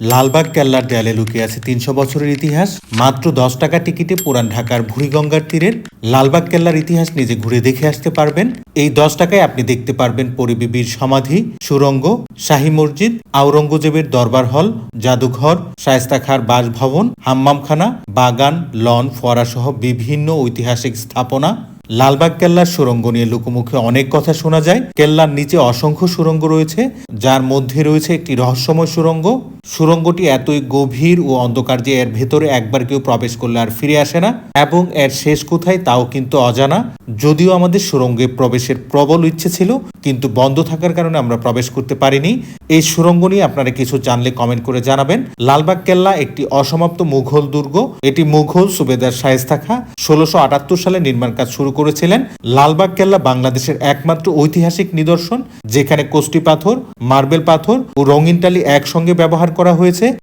লালবাগ কেল্লার দেয়ালে লুকিয়ে আছে তিনশো বছরের ইতিহাস। মাত্র দশ টাকা টিকিটে পুরান ঢাকার ভুড়িগঙ্গার তীরের লালবাগ কেল্লার ইতিহাস নিজে ঘুরে দেখে আসতে পারবেন। এই দশ টাকায় আপনি দেখতে পারবেন পরিবিবির সমাধি, সুরঙ্গ, শাহী মসজিদ, আওরঙ্গজেবের দরবার হল, জাদুঘর, শায়স্তা খার বাসভবন, হাম্মামখানা, বাগান, লন ফোয়ারা সহ বিভিন্ন ঐতিহাসিক স্থাপনা। লালবাগ কেল্লার সুরঙ্গ নিয়ে লোকমুখে অনেক কথা শোনা যায়। কেল্লার নিচে অসংখ্য সুরঙ্গ রয়েছে, যার মধ্যে রয়েছে একটি রহস্যময় সুরঙ্গ। সুরঙ্গটি এতই গভীর ও অন্ধকার যে এর ভেতরে একবার কেউ প্রবেশ করলে আর ফিরে আসে না, এবং এর শেষ কোথায় তাও কিন্তু অজানা। যদিও আমাদের সুরঙ্গে প্রবেশের প্রবল ইচ্ছে ছিল, কিন্তু বন্ধ থাকার কারণে আমরা প্রবেশ করতে পারিনি। এই সুরঙ্গ নিয়ে আপনারা কিছু জানলে কমেন্ট করে জানাবেন। লালবাগ কেল্লা একটি অসমাপ্ত মুঘল দুর্গ। এটি মুঘল সুবেদার শায়েস্তা খা ষোলোশো আটাত্তর সালে নির্মাণ কাজ শুরু করেছিলেন। লালবাগ কেল্লা বাংলাদেশের একমাত্র ঐতিহাসিক নিদর্শন, যেখানে কোষ্টি পাথর, মার্বেল পাথর ও রঙিন টালি একসঙ্গে ব্যবহার করা হয়েছে।